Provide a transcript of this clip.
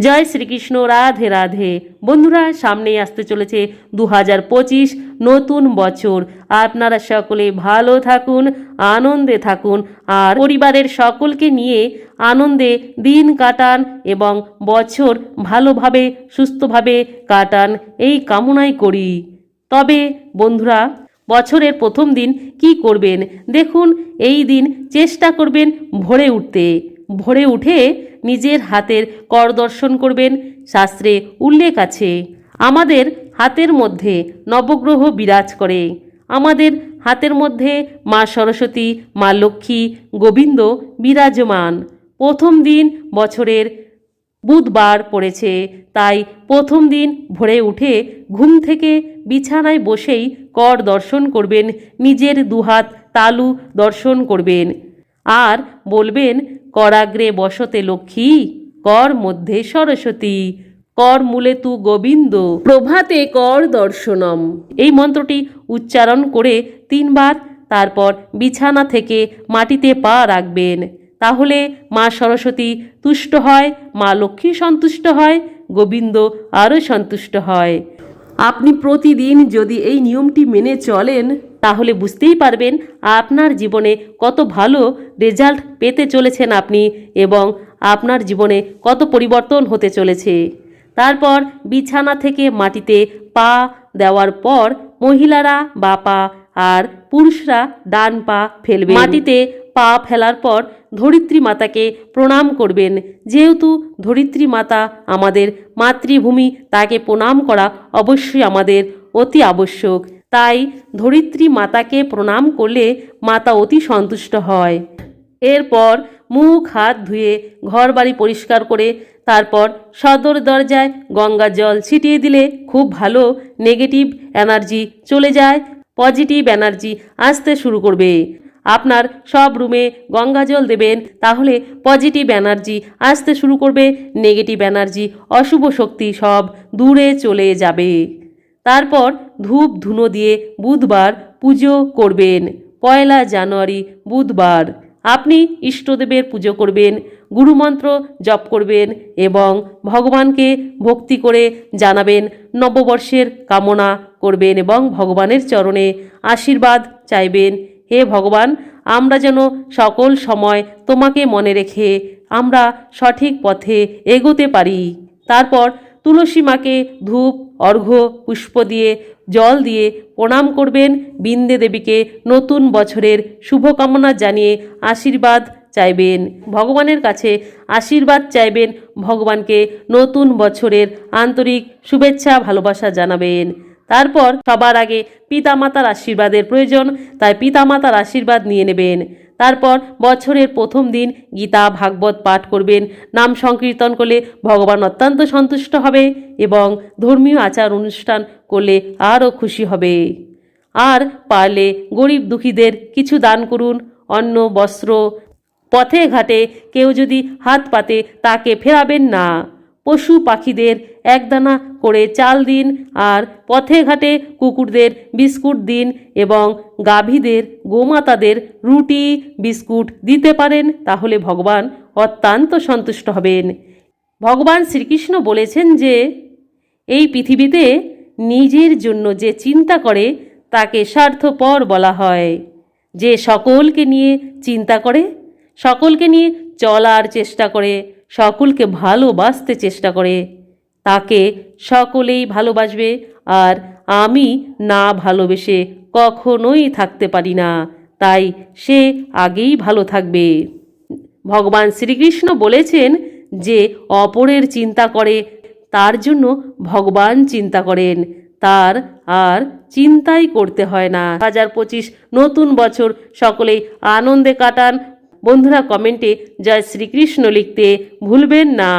জয় শ্রীকৃষ্ণ, রাধে রাধে। বন্ধুরা, সামনেই আসতে চলেছে দু হাজার পঁচিশ নতুন বছর। আপনারা সকলে ভালো থাকুন, আনন্দে থাকুন, আর পরিবারের সকলকে নিয়ে আনন্দে দিন কাটান এবং বছর ভালোভাবে, সুস্থভাবে কাটান। এই কামনাই করি। তবে, বন্ধুরা, বছরের প্রথম দিন কি করবেন? দেখুন, এই দিন চেষ্টা করবেন ভোরে উঠতে। ভোরে উঠে নিজের হাতের কর দর্শন করবেন। শাস্ত্রে উল্লেখ আছে, আমাদের হাতের মধ্যে নবগ্রহ বিরাজ করে। আমাদের হাতের মধ্যে মা সরস্বতী, মা লক্ষ্মী, গোবিন্দ বিরাজমান। প্রথম দিন বছরের বুধবার পড়েছে, তাই প্রথম দিন ভোরে উঠে ঘুম থেকে বিছানায় বসেই কর দর্শন করবেন। নিজের দুহাত তালু দর্শন করবেন। আর বলবেন, করাগ্রে বসতে লক্ষ্মী, কর মধ্যে সরস্বতী, কর মূলে তু গোবিন্দ, প্রভাতে কর দর্শনম। এই মন্ত্রটি উচ্চারণ করে তিনবার তারপর বিছানা থেকে মাটিতে পা রাখবেন। তাহলে মা সরস্বতী তুষ্ট হয়, মা লক্ষ্মী সন্তুষ্ট হয়, গোবিন্দ আরও সন্তুষ্ট হয়। আপনি প্রতিদিন যদি এই নিয়মটি মেনে চলেন তাহলে বুঝতেই পারবেন আপনার জীবনে কত ভালো রেজাল্ট পেতে চলেছেন আপনি এবং আপনার জীবনে কত পরিবর্তন হতে চলেছে। তারপর বিছানা থেকে মাটিতে পা দেওয়ার পর মহিলারা বা পা আর পুরুষরা ডান পা ফেলবে মাটিতে পা ফেলার পর ধরিত্রী মাতাকে প্রণাম করবেন। যেহেতু ধরিত্রী মাতা আমাদের মাতৃভূমি, তাকে প্রণাম করা অবশ্যই আমাদের অতি আবশ্যক। তাই ধরিত্রী মাতাকে প্রণাম করলে মাতা অতি সন্তুষ্ট হয়। এরপর মুখ, হাত ধুয়ে ঘর বাড়ি পরিষ্কার করে তারপর সদর দরজায় গঙ্গা জল ছিটিয়ে দিলে খুব ভালো নেগেটিভ এনার্জি চলে যায়, পজিটিভ এনার্জি আসতে শুরু করবে। আপনার সব রুমে গঙ্গা জল দেবেন, তাহলে পজিটিভ এনার্জি আসতে শুরু করবে, নেগেটিভ এনার্জি, অশুভ শক্তি সব দূরে চলে যাবে। তারপর ধূপ ধুনো দিয়ে বুধবার পুজো করবেন। পয়লা জানুয়ারি বুধবার। আপনি ইষ্টদেবের পুজো করবেন, গুরুমন্ত্র জপ করবেন এবং ভগবানকে ভক্তি করে জানাবেন, নববর্ষের কামনা করবেন এবং ভগবানের চরণে আশীর্বাদ চাইবেন। হে ভগবান, আমরা যেন সকল সময় তোমাকে মনে রেখে আমরা সঠিক পথে এগোতে পারি। তারপর তুলসী মাকে ধূপ, অর্ঘ্য, পুষ্প দিয়ে জল দিয়ে প্রণাম করবেন বিন্দে দেবীকে নতুন বছরের শুভকামনা জানিয়ে আশীর্বাদ চাইবেন। ভগবানের কাছে আশীর্বাদ চাইবেন, ভগবানকে নতুন বছরের আন্তরিক শুভেচ্ছা, ভালোবাসা জানাবেন। তারপর সবার আগে পিতামাতার আশীর্বাদের প্রয়োজন, তাই পিতামাতার আশীর্বাদ নিয়ে নেবেন। তারপর বছরের প্রথম দিন গীতা ভাগবত পাঠ করবেন। নাম সংকীর্তন করলে ভগবান অত্যন্ত সন্তুষ্ট হবে এবং ধর্মীয় আচার অনুষ্ঠান করলে আরও খুশি হবে। আর পারলে গরিব দুঃখীদের কিছু দান করুন, অন্ন, বস্ত্র, পথে ঘাটে কেউ যদি হাত পাতে তাকে ফেরাবেন না। পশু পাখিদের একদানা করে চাল দিন আর পথে ঘাটে কুকুরদের বিস্কুট দিন এবং গাভীদের, গোমাতাদের রুটি, বিস্কুট দিতে পারেন, তাহলে ভগবান অত্যন্ত সন্তুষ্ট হবেন। ভগবান শ্রীকৃষ্ণ বলেছেন যে, এই পৃথিবীতে নিজের জন্য যে চিন্তা করে, তাকে স্বার্থপর বলা হয়। যে সকলকে নিয়ে চিন্তা করে, সকলকে নিয়ে চলার চেষ্টা করে সকলকে ভালোবাসতে চেষ্টা করে। তাকে সকলেই ভালোবাসবে আর আমি না ভালোবেসে কখনোই থাকতে পারি না, তাই সে আগেই ভালো থাকবে। ভগবান শ্রীকৃষ্ণ বলেছেন যে অপরের চিন্তা করে, তার জন্য ভগবান চিন্তা করেন। তার আর চিন্তাই করতে হয় না। হাজার পঁচিশ নতুন বছর, সকলেই আনন্দে কাটান বন্ধুরা কমেন্টে জয় শ্রীকৃষ্ণ লিখতে ভুলবেন না।